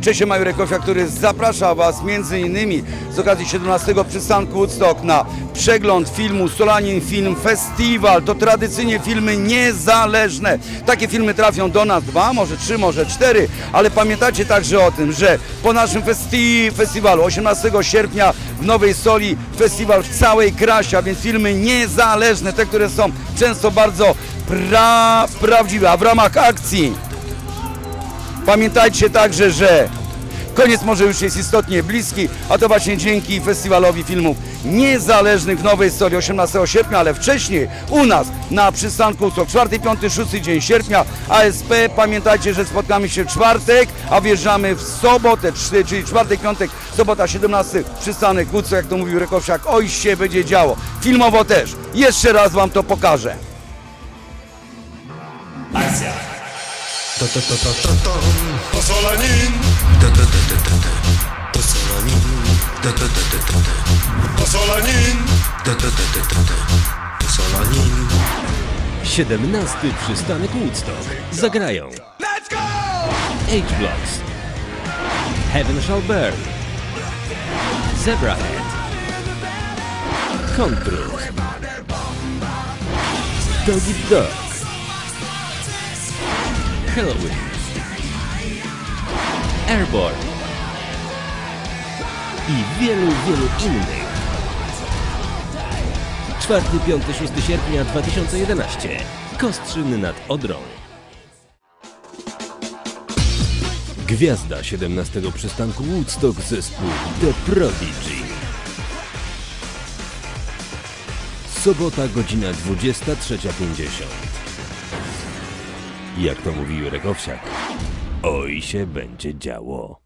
Cześć, Majurek Kofia, który zaprasza Was między innymi z okazji 17 przystanku Woodstock na przegląd filmu Solanin Film Festival. To tradycyjnie filmy niezależne. Takie filmy trafią do nas dwa, może trzy, może cztery, ale pamiętacie także o tym, że po naszym festi festiwalu 18 sierpnia w Nowej Soli festiwal w całej krasie, a więc filmy niezależne, te, które są często bardzo pra prawdziwe, a w ramach akcji Pamiętajcie także, że koniec może już jest istotnie bliski, a to właśnie dzięki festiwalowi filmów niezależnych w Nowej Soli 18 sierpnia, ale wcześniej u nas na przystanku co 4, 5, 6 dzień sierpnia ASP. Pamiętajcie, że spotkamy się w czwartek, a wjeżdżamy w sobotę, czyli czwartek, piątek, sobota 17 przystanek Woodstock, jak to mówił Rekowsiak, oj się będzie działo. Filmowo też. Jeszcze raz Wam to pokażę. To 17 przystanek Woodstock. Zagrają. Let's go! H-Blocks, Heaven Shall Burn, Zebrahead, Control, Dog Eat Dog, Halloween, Airborne i wielu, wielu innych. 4, 5, 6 sierpnia 2011. Kostrzyn nad Odrą. Gwiazda 17 przystanku Woodstock zespół The Prodigy. Sobota godzina 23.50. Jak to mówi Jurek Owsiak, oj się będzie działo.